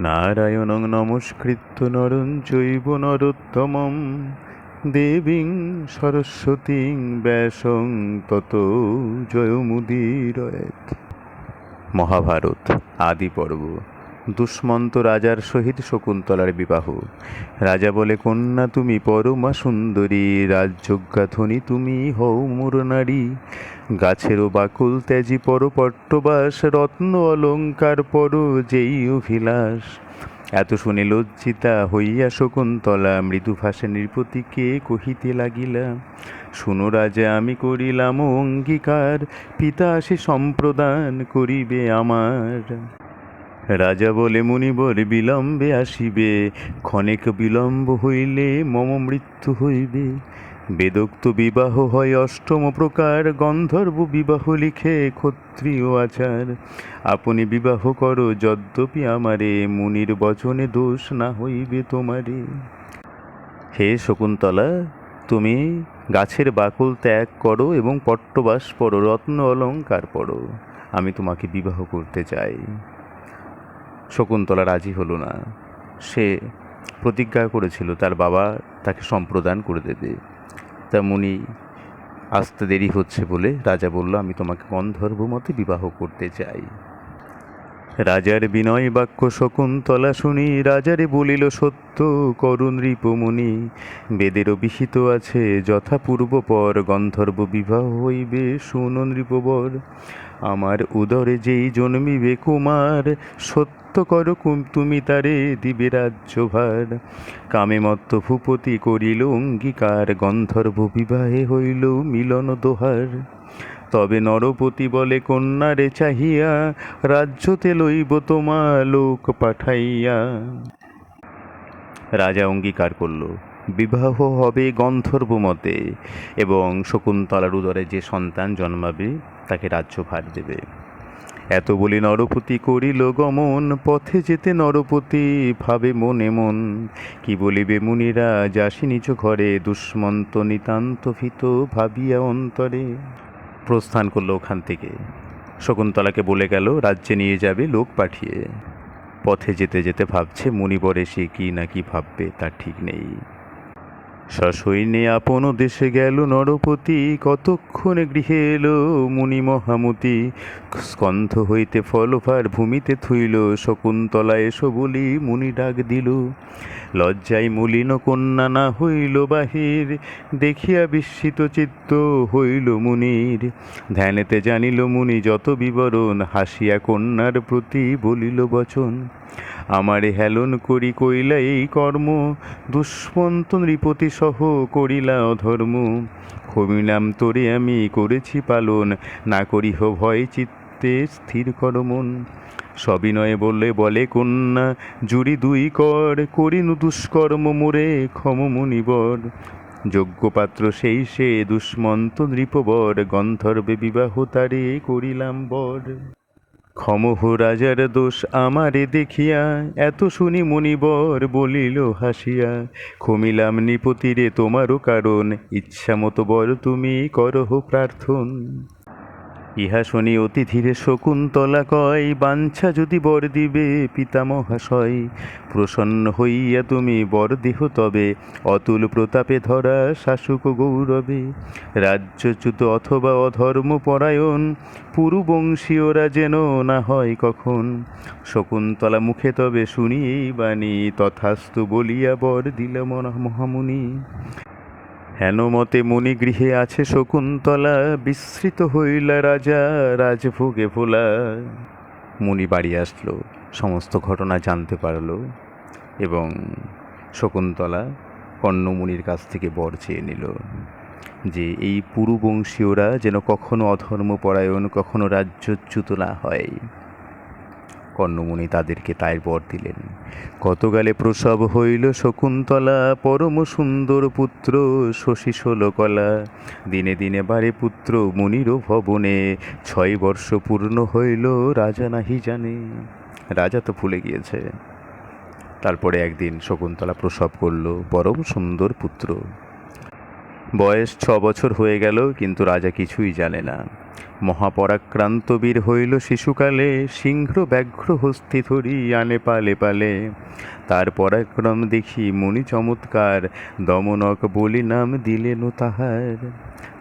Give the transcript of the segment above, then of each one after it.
নারায়ণং নমস্কৃত্য নরং চৈব নরোত্তমম। দেবীং সরস্বতীং ব্যাসং তত জয়মুদীরয়েত। মহাভারত, আদি পর্ব। দুষ্মন্ত রাজার সহিত শকুন্তলার বিবাহ। রাজা বলে, কন্যা, তুমি পরমা সুন্দরী। রাজযোগ্যা ধ্বনি তুমি হও মোর নারী গাছেরও বাকুল ত্যাজি পর পট্টবাস রত্ন অলঙ্কার পর যেই অভিলাষ। এত শুনে লজ্জিতা হইয়া শকুন্তলা মৃদু ভাষা নৃপতিকে কহিতে লাগিলা, শুনো রাজা, আমি করিলাম অঙ্গীকার, পিতা সে সম্প্রদান করিবে আমার। রাজা বলে, মুনিবর, বিলম্বে আসিবে, ক্ষণেক বিলম্ব হইলে মম মৃত্যু হইবে। বেদোক্ত বিবাহ হয় অষ্টম প্রকার, গন্ধর্ব বিবাহ লিখে ক্ষত্রিয় আচার। আপনি বিবাহ করো, যদ্যপি আমারে, মুনির বচনে দোষ না হইবে তোমারে। হে শকুন্তলা, তুমি গাছের বাকুল ত্যাগ করো এবং পট্টবাস পড়ো রত্ন অলঙ্কার পড়ো আমি তোমাকে বিবাহ করতে চাই। শকুন্তলা রাজি হলো না। সে প্রতিজ্ঞা করেছিল, তার বাবা তাকে সম্প্রদান করে দেবে। তা মুনি আসতে দেরি হচ্ছে বলে রাজা বলল, আমি তোমাকে গন্ধর্ব মতে বিবাহ করতে চাই। রাজার বিনয় বাক্য শকুন্তলা শুনি, রাজারে বলিল, সত্য করুণ রিপমণি, বেদেরও বিহিত আছে যথা পূর্বপর গন্ধর্ব বিবাহ হইবে শুন নৃপবর আমার উদরে যেই জন্মিবে কুমার, সত্য কর তুমি তারে দিবে রাজ্যভার কামে মত্ত ভূপতি করিল অঙ্গীকার, গন্ধর্ব বিবাহে হইল মিলন দোহার তবে নরপতি বলে কন্যারে চাহিয়া রাজ্যতে লইব তোমা লোক পাঠাইয়া। রাজা অঙ্গীকার করল, বিবাহ হবে গন্ধর্ব মতে, এবং শকুন্তলার উদরে যে সন্তান জন্মাবে, তাকে রাজ্যভার দেবে। এত বলি নরপতি করিল গমন, পথে যেতে নরপতি ভাবে মনে মন। কি বলিবে মুনিরা, যাসি নিজ ঘরে, দুষ্মন্ত নিতান্ত ভীত ভাবিয়া অন্তরে। প্রস্থান করল ওখান থেকে। শকুন্তলাকে বলে গেল, রাজ্যে নিয়ে যাবে লোক পাঠিয়ে। পথে যেতে যেতে ভাবছে, মুনিবর এসে কী না কি ভাববে, তার ঠিক নেই। সসৈন্যে আপন দেশে গেল নরপতি, কতক্ষণে গৃহে এলো মুনি মহামতি? স্কন্ধ হইতে ফলভার ভূমিতে থুইল শকুন্তলা এসো বলি মুনি ডাক দিল। লজ্জায় মলিন কন্যা না হইল বাহির, দেখিয়া বিস্মিত চিত্ত হইল মুনির। ধ্যানেতে জানিল মুনি যত বিবরণ, হাসিয়া কন্যার প্রতি বলিল বচন। আমারে হেলন করি কইলা এই কর্ম, দুষ্মন্ত নৃপতি সহ করিলা অধর্ম। ক্ষমিলাম তোরে আমি করেছি পালন, না করিহ ভয় চিত্তে স্থির কর মন। সবিনয়ে বললে, বলে কন্যা, জুড়ি দুই কর, করিনু দুষ্কর্ম মোরে ক্ষম মুনিবর যোগ্যপাত্র সেই সে দুষ্মন্ত নৃপবর, গন্ধর্বে বিবাহ তারে করিলাম বর। ক্ষমহ রাজার দোষ আমারে দেখিয়া এত শুনি মণিবর বলিল হাসিয়া খমিলাম নিপতিরে তোমারও কারণ ইচ্ছা মতো বর তুমি, করহ প্রার্থন। ইহা শুনি অতি ধীরে শকুন্তলা কয়, বাঞ্ছা যদি বর দিবে পিতা মহাশয় প্রসন্ন হইয়া তুমি বর দেহ তবে, অতুল প্রতাপে ধরা শাসক গৌরবে। রাজ্যচ্যুত অথবা অধর্ম পরায়ণ, পুরুবংশীয়রা যেন না হয় কখন। শকুন্তলা মুখে তবে শুনি বাণী, তথাস্তু বলিয়া বর দিল মহামুনি হেন মতে মণিগৃহে আছে শকুন্তলা, বিস্মৃত হইলা রাজা, রাজভোগে ভোলা। মুনি বাড়ি আসলো, সমস্ত ঘটনা জানতে পারল এবং শকুন্তলা কর্ণমুনির কাছ থেকে বর চেয়ে নিল যে এই পুরুবংশীয়রা যেন কখনো অধর্মপরায়ণ, কখনো রাজ্যচ্যুত না হয়। কর্ণমুনি তাদেরকে তাই বর দিলেন। কতকালে প্রসব হইল শকুন্তলা, পরম সুন্দর পুত্র শশী ষোলকলা। দিনে দিনে বারে পুত্র মুনির ভবনে, ছয় বর্ষ পূর্ণ হইল, রাজা নাহি জানে। রাজা তো ভুলে গিয়েছে। তারপরে একদিন শকুন্তলা প্রসব করল, পরম সুন্দর পুত্র। বয়স ছ বছর হয়ে গেল, কিন্তু রাজা কিছুই জানে না। মহাপরাক্রান্ত বীর হইল শিশুকালে সিংহ ব্যাঘ্র হস্তি ধরি আনে পালে পালে। তার পরাক্রম দেখি মুনি চমৎকার, দমনক বলি নাম দিলেন তাহার।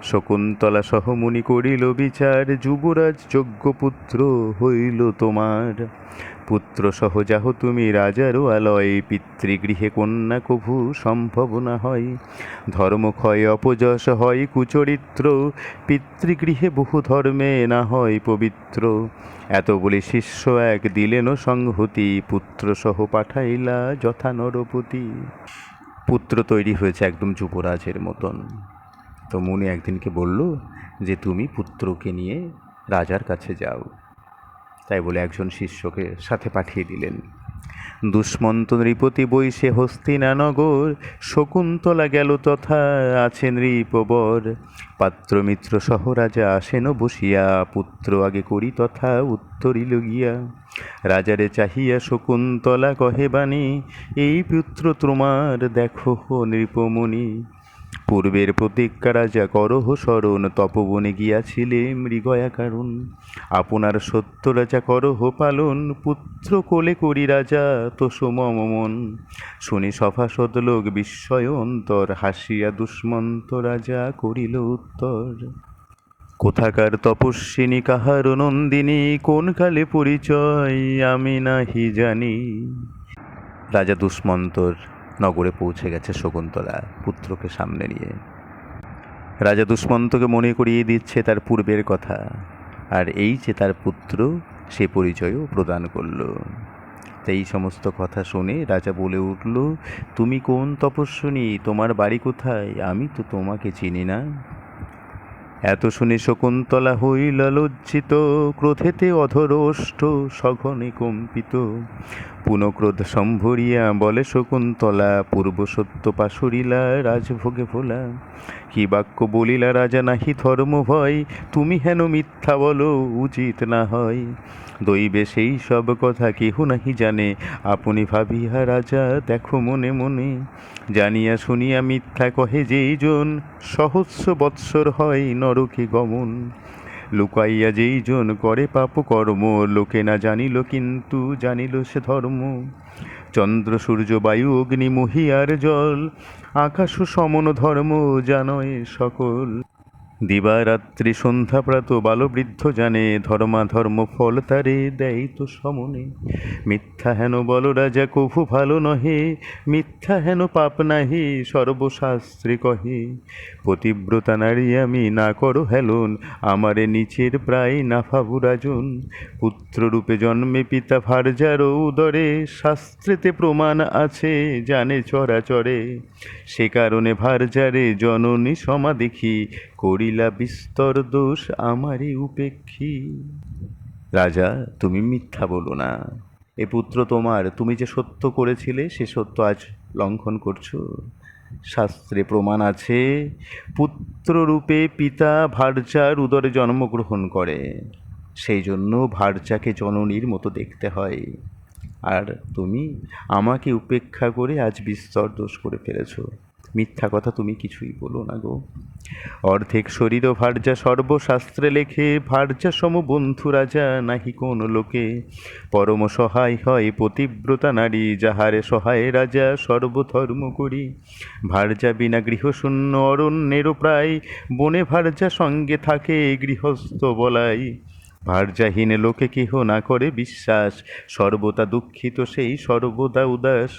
শকুন্তলা সহ মুনি করিল বিচার, যুবরাজ যজ্ঞপুত্র হইল তোমার। পুত্র সহ যাহ তুমি রাজারও আলয়, পিতৃগৃহে কন্যা কভু সম্ভব না হয়। ধর্মক্ষয় অপযশ হয় কুচরিত্র, পিতৃগৃহে বহু ধর্মে না হয় পবিত্র। এত বলে শিষ্য এক দিলেন সংহতি, পুত্র সহ পাঠাইলা যথা নরপতি। পুত্র তৈরি হয়েছে একদম যুবরাজের মতন। তো মুনি একদিনকে বলল যে, তুমি পুত্রকে নিয়ে রাজার কাছে যাও। তাই বলে একজন শিষ্যকে সাথে পাঠিয়ে দিলেন। দুষ্মন্ত নৃপতি বৈশে হস্তিনানগর শকুন্তলা গেল তথা আছে নৃপবর। পাত্রমিত্র সহ রাজা আসেন বসিয়া, পুত্র আগে করি তথা উত্তরিল গিয়া। রাজারে চাহিয়া শকুন্তলা কহে বাণী, এই পুত্র তোমার দেখো নৃপমণি। পূর্বের প্রতিজ্ঞা রাজা করহ স্মরণ তপবনে গিয়াছিলে মৃগয়া কারণ আপনার সত্য রাজা করহ পালন, পুত্র কোলে করি রাজা তো মন। শুনি সভাসদ লোক বিস্ময় অন্তর, হাসিয়া দুষ্মন্ত রাজা করিল উত্তর। কোথাকার তপস্বিনী, কাহার নন্দিনী, কোন কালে পরিচয় আমি নাহি জানি। রাজা দুষ্মন্তর নগরে পৌঁছে গেছে শকুন্তলা পুত্রকে সামনে নিয়ে। রাজা দুষ্মন্তকে মনে করিয়ে দিচ্ছে তার পূর্বের কথা, আর এই যে তার পুত্র, সে পরিচয়ও প্রদান করল। এই সমস্ত কথা শুনে রাজা বলে উঠল, তুমি কোন তপস্বনী? তোমার বাড়ি কোথায়? আমি তো তোমাকে চিনি না। এত শুনে শকুন্তলা হইল লজ্জিত, ক্রোধেতে অধর ওষ্ঠ সঘনে কম্পিত। পুনঃক্রোধ সম্ভরিয়া বলে শকুন্তলা, পূর্ব সত্য পাশুরিলা রাজভোগে ভোলা। কি বাক্য বলিলা রাজা, নাহি ধর্ম ভয়, তুমি হেন মিথ্যা বলো, উচিত না হয়। দৈবে সেই সব কথা কেহ নাহি জানে, আপনি ভাবিহা রাজা, দেখো মনে মনে। জানিয়া শুনিয়া মিথ্যা কহে যেই জন, সহস্র বৎসর হয় নরকে গমন। লুকাইয়া যেই জন করে পাপ কর্ম লোকে না জানিল কিন্তু জানিল সে ধর্ম। চন্দ্র, সূর্য, বায়ু, অগ্নি মহিয়ার জল, আকাশ সমন ধর্ম জানয় সকল। দিবারাত্রি সন্ধ্যা প্রাত বালবৃদ্ধ জানে, ধর্মাধর্ম ফল তারে দেয় তো সমনে। মিথ্যা হেন বল রাজা কভু ভালো নহে। মিথ্যা হেন পাপ নাহি, সর্বশাস্ত্রে কহে। পতিব্রতা নারী আমি না করো হেলন, আমারে নিচের প্রায় নাফাবু রাজন। পুত্ররূপে জন্মে পিতা ভারজারও উদরে শাস্ত্রেতে প্রমাণ আছে, জানে চরাচরে। সে কারণে ভারজারে জননী সমা দেখি করিলা বিস্তর দোষ আমারই উপেক্ষী। রাজা, তুমি মিথ্যা বলো না। এ পুত্র তোমার, তুমি যে সত্য করেছিলে, সে সত্য আজ লঙ্ঘন করছ। শাস্ত্রে প্রমাণ আছে, পুত্ররূপে পিতা ভার্যার উদরে জন্মগ্রহণ করে। সেই জন্য ভার্যাকে জননীর মতো দেখতে হয়। আর তুমি আমাকে উপেক্ষা করে আজ বিস্তর দোষ করে ফেলেছ। মিথ্যা কথা তুমি কিছুই বলো না গো। অর্ধেক শরীর ভার্যা সর্বশাস্ত্রে লেখে, ভার্যা সম বন্ধু রাজা নাহি কোন লোকে। পরম সহায় হয় পতিব্রতা নারী, যাহারে সহায় রাজা সর্বধর্ম করি। ভার্যা বিনা গৃহশূন্য, অরণ্যেরও প্রায়, বনে ভার্যা সঙ্গে থাকে গৃহস্থ বলাই। ভার্যাহীন লোকে কেহ না করে বিশ্বাস, সর্বদা দুঃখিত সেই, সর্বদা উদাস।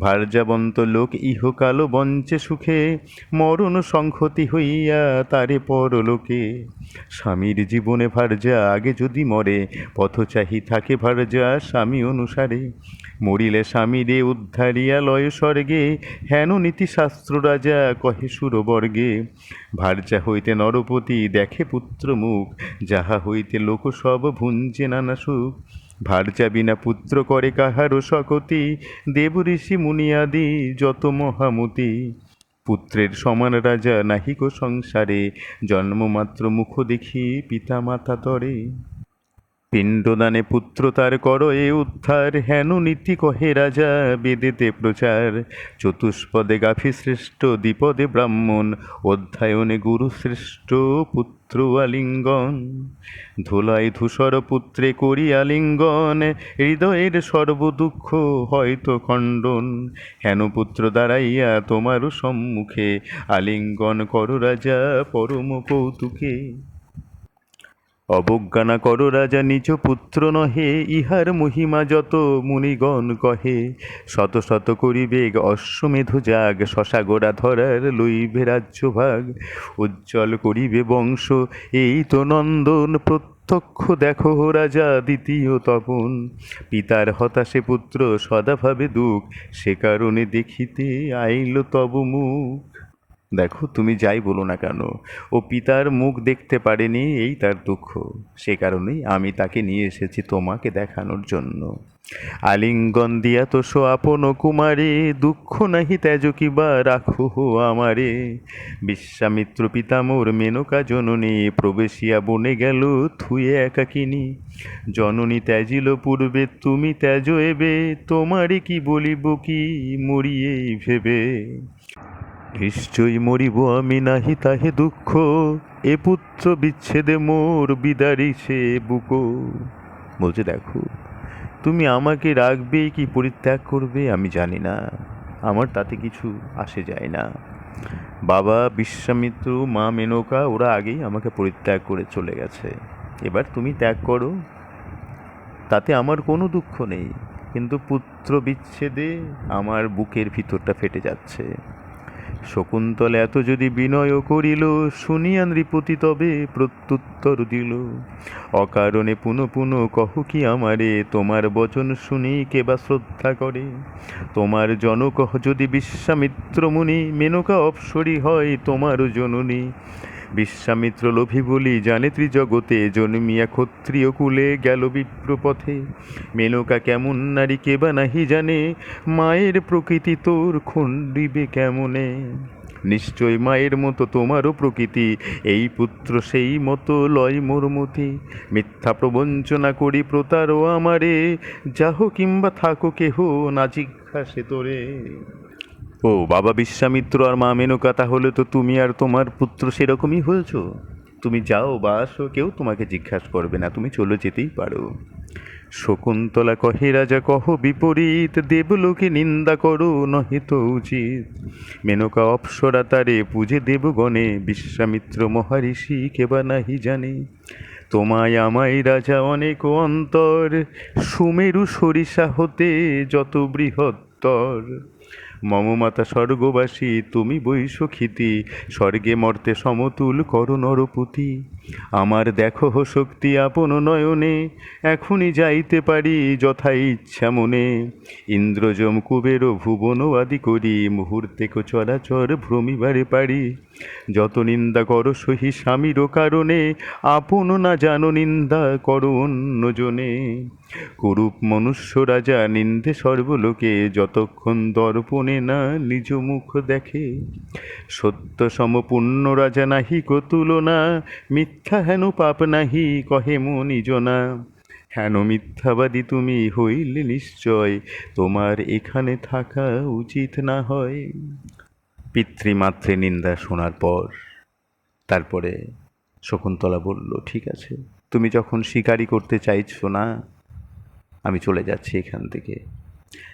ভার্যাবন্ত লোক ইহকাল বঞ্চে সুখে, মরণ সংহতি হইয়া তারে পর লোকে স্বামীর জীবনে ভার্যা আগে যদি মরে পথচাহী থাকে ভার্যা স্বামী অনুসারে। মরিলে স্বামী স্বামীরে উদ্ধারিয়া লয় স্বর্গে, হেন নীতিশাস্ত্র রাজা কহে সুরবর্গে। ভার্যা হইতে নরপতি দেখে পুত্র মুখ, যাহা হইতে লোক সব ভুঞ্জে নানা সুখ। ভার্যা বিনা পুত্র করে কাহারও শকতি, দেব ঋষি মুনিয়াদি যত মহামতি। পুত্রের সমান রাজা নাহিক সংসারে, জন্মমাত্র মুখ দেখি পিতা মাতা তরে। পিণ্ডদানে পুত্র তার কর এ উদ্ধার। হেন নীতি কহে রাজা, বেদেতে প্রচার। চতুষ্পদে গাফি শ্রেষ্ঠ দ্বিপদে ব্রাহ্মণ। অধ্যায়নে গুরু শ্রেষ্ঠ পুত্র আলিঙ্গন। ধুলাই ধূসর পুত্রে করি আলিঙ্গন। হৃদয়ের সর্বদুঃখ হয়তো খণ্ডন। হেন পুত্র দাঁড়াইয়া তোমারও সম্মুখে। আলিঙ্গন কর রাজা, পরম কৌতুকে। অবজ্ঞানা কর রাজা নিজ পুত্র নহে, ইহার মহিমা যত, মুনিগণ কহে। শত শত করিবে অশ্বমেধ যাগ শশা গোড়া ধরার লইবে রাজ্যভাগ। উজ্জ্বল করিবে বংশ, এই তো নন্দন, প্রত্যক্ষ দেখো রাজা দ্বিতীয় তপন। পিতার হতাশে পুত্র সদাভাবে দুঃখ, সে কারণে দেখিতে আইল তব মুখ। দেখো, তুমি যাই বলো না কেন, ও পিতার মুখ দেখতে পারেনি, এই তার দুঃখ। সে কারণেই আমি তাকে নিয়ে এসেছি তোমাকে দেখানোর জন্য। আলিঙ্গন দিয়া তো সো আপন কুমারে, দুঃখ নাহি তেজ কিবা রাখো আমারে। বিশ্বামিত্র পিতামোর মেনকা জননী, প্রবেশিয়া বনে গেল, থুয়ে একাকিনী জননী ত্যাজিল পূর্বে, তুমি ত্যাজ এবে, তোমারে কি বলিব কি, মরিয়েই ভেবে। নিশ্চয়ই মরিব আমি নাহি তাহে দুঃখ। এ পুত্র বিচ্ছেদে মোর বিদারিছে বুকো। বলছে, দেখো, তুমি আমাকে রাখবে, কি পরিত্যাগ করবে আমি জানি না। আমার তাতে কিছু আসে যায় না। বাবা বিশ্বামিত্র, মা মেনকা, ওরা আগেই আমাকে পরিত্যাগ করে চলে গেছে। এবার তুমি ত্যাগ করো। তাতে আমার কোনো দুঃখ নেই। কিন্তু পুত্র বিচ্ছেদে আমার বুকের ভিতরটা ফেটে যাচ্ছে। শকুন্তল এত যদি বিনয় করিল, শুনিয়া নৃপতি তবে প্রত্যুত্তর দিল। অকারণে পুনঃ পুনঃ কহ কি আমারে, তোমার বচন শুনি কে বা শ্রদ্ধা করে? তোমার জনক যদি বিশ্বামিত্র মুনি মেনকা অপসরী হয় তোমার জননী। বিশ্বামিত্র লোভী বলি জানে ত্রিজগতে জন্মিয়া ক্ষত্রিয় কুলে গেল বিপ্রপথে। মেনকা কেমন নারী কে বা নাহি জানে, মায়ের প্রকৃতি তোর খণ্ডিবে কেমনে? নিশ্চয় মায়ের মতো তোমারও প্রকৃতি, এই পুত্র সেই মতো লয় মোরমতি মিথ্যা প্রবঞ্চনা করি প্রতারও আমারে, যাহ কিংবা থাকো কেহ না জিজ্ঞাসে তোরে। ও বাবা বিশ্বামিত্র আর মা মেনকা, তাহলে তো তুমি আর তোমার পুত্র সেরকমই হয়েছ। তুমি যাও বা আসো কেউ তোমাকে জিজ্ঞাসা করবে না, তুমি চলে যেতেই পারো। শকুন্তলা কহে, রাজা, কহ বিপরীত, দেবলোকে নিন্দা করো নহে তো উচিত। মেনকা অপ্সরা তারে পুজে দেবগণে বিশ্বামিত্র মহারিষি কেবা নাহি জানে। তোমায় আমায় রাজা অনেক অন্তর, সুমেরু সরিষা হতে যত বৃহত্তর। মম মাতা স্বর্গবাসী, তুমি বৈশখিতি স্বর্গে মর্তে সমতুল কর নরপতি। আমার দেখো শক্তি আপন নয়নে এখনই যাইতে পারি যথা ইচ্ছা মনে। ইন্দ্রজম কুবের ভুবন আদি করি, মুহূর্তে চরাচর ভ্রমিবারে পারি। যত নিন্দা কর সহি স্বামীরও কারণে, আপন না জানো নিন্দা করো অন্যজনে। কুরূপ মনুষ্য রাজা নিন্দে সর্বলোকে, যতক্ষণ দর্পণে না নিজ মুখ দেখে। সত্য সমপূর্ণ রাজা নাহি কো তুলনা, মিথ্যা হেন পাপ নাহি কহে মনিজনা হেন মিথ্যাবাদী তুমি হইলে নিশ্চয়, তোমার এখানে থাকা উচিত না হয়। পিতৃমাতৃ নিন্দা শোনার পর তারপরে শকুন্তলা বলল, ঠিক আছে, তুমি যখন শিকারি করতে চাইছো না, আমি চলে যাচ্ছি এখান থেকে।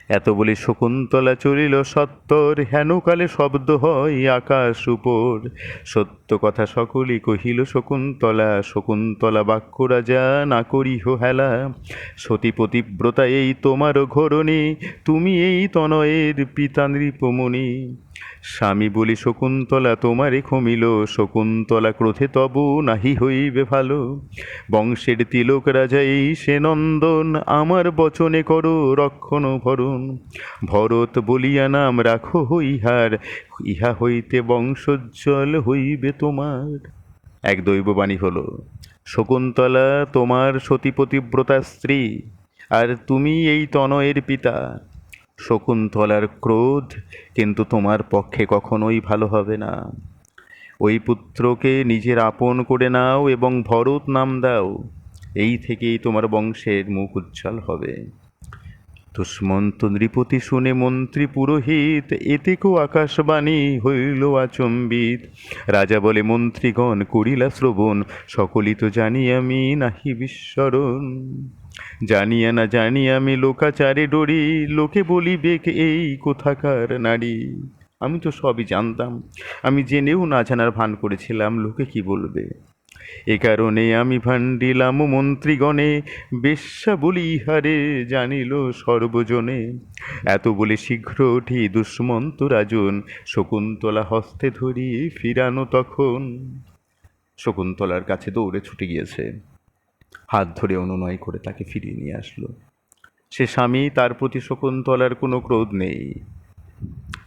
এত বলি শকুন্তলা চলিল সত্তর, হেনকালে শব্দ হয় আকাশ উপর। সত্য কথা সকলই কহিল, শকুন্তলা শকুন্তলা বাক্য রাজা না করিহ হেলা। সতী পতিব্রতা এই তোমার ঘরণী, তুমি এই তনয়ের পিতা নৃপমণি স্বামী বলি, শকুন্তলা তোমারে খমিল, শকুন্তলা ক্রোধে তব নাহি হইবে ভালো। বংশের তিলক রাজা এই সে নন্দন, আমার বচনে করো রক্ষণ ভরণ। ভরত বলিয়া নাম রাখো হইহার ইহা হইতে বংশোজ্জ্বল হইবে তোমার। এক দৈববাণী হল, শকুন্তলা তোমার সতীপতিব্রতা স্ত্রী, আর তুমি এই তনয়ের পিতা। শকুন্তলার ক্রোধ কিন্তু তোমার পক্ষে কখনোই ভালো হবে না। ওই পুত্রকে নিজের আপন করে নাও এবং ভরত নাম দাও। এই থেকেই তোমার বংশের মুখ উজ্জ্বল হবে। দুষ্মন্ত নৃপতি শুনে মন্ত্রী পুরোহিত এতেকো আকাশবাণী হইল আচম্বিত। রাজা বলে, মন্ত্রীগণ, করিলা শ্রবণ। সকলই তো জানি আমি নাহি বিস্মরণ। জানিয়া না জানি আমি লোকাচারে ডরি, লোকে বলিবে কে এই কোথাকার নারী? আমি তো সবই জানতাম, আমি জেনেও না জানার ভান করেছিলাম, লোকে কি বলবে? এ কারণে আমি ভান্ডিলাম মন্ত্রীগণে, বেশ্যা বলি হারে জানিল সর্বজনে। এত বলে শীঘ্র উঠি দুষ্মন্ত রাজন, শকুন্তলা হস্তে ধরি ফিরানো তখন। শকুন্তলার কাছে দৌড়ে ছুটে গিয়েছে। হাত ধরে অনুনয় করে তাকে ফিরিয়ে নিয়ে আসলো। সে স্বামী তার প্রতি শকুন্তলার কোনো ক্রোধ নেই।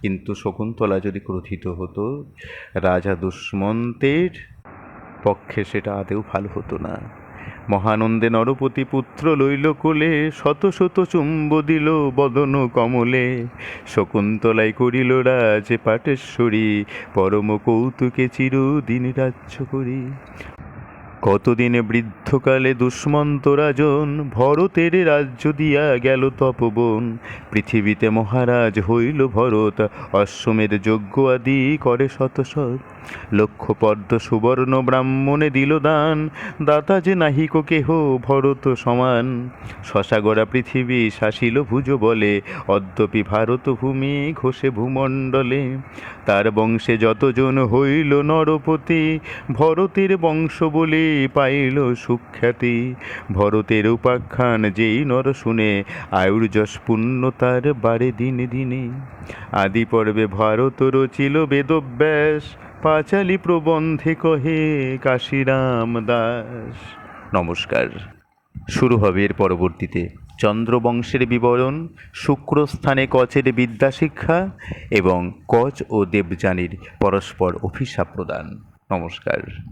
কিন্তু শকুন্তলা যদি ক্রোধিত হতো, রাজা দুষ্মন্তের পক্ষে সেটা আদেও ভালো হতো না। মহানন্দে নরপতি পুত্র লইল কোলে, শত শত চুম্ব দিল বদন কমলে। শকুন্তলাই করিল রাজ পাটেশ্বরী, পরম কৌতুকে চিরদিন রাজ্য করি। কতদিনে বৃদ্ধকালে দুষ্মন্ত রাজন ভরতের রাজ্য দিয়া গেল তপবন। পৃথিবীতে মহারাজ হইল ভরত, অশ্বমেধ যজ্ঞ আদি করে শত শত। লক্ষ পদ্ম সুবর্ণ ব্রাহ্মণে দিল দান, দাতা যে নাহিক কেহ ভরত সমান। শশাগড়া পৃথিবী শাসিল ভুজ বলে, অদ্যপি ভারত ভূমি ঘষে ভূমণ্ডলে। তার বংশে যতজন হইল নরপতি, ভরতের বংশ বলে পাইল সুখ্যাতি। ভরতের উপাখ্যান যেই নর শুনে আয়ুর যশ পুণ্য তার বাড়ে দিনে দিনে। আদি পর্বে ভারত রচিল বেদব্যাস, পাঁচালি প্রবন্ধে কহে কাশিরাম দাস। নমস্কার। শুরু হবে এর পরবর্তীতে চন্দ্রবংশের বিবরণ, শুক্রস্থানে কচের বিদ্যাশিক্ষা এবং কচ ও দেবযানীর পরস্পর অভিশাপ প্রদান। নমস্কার।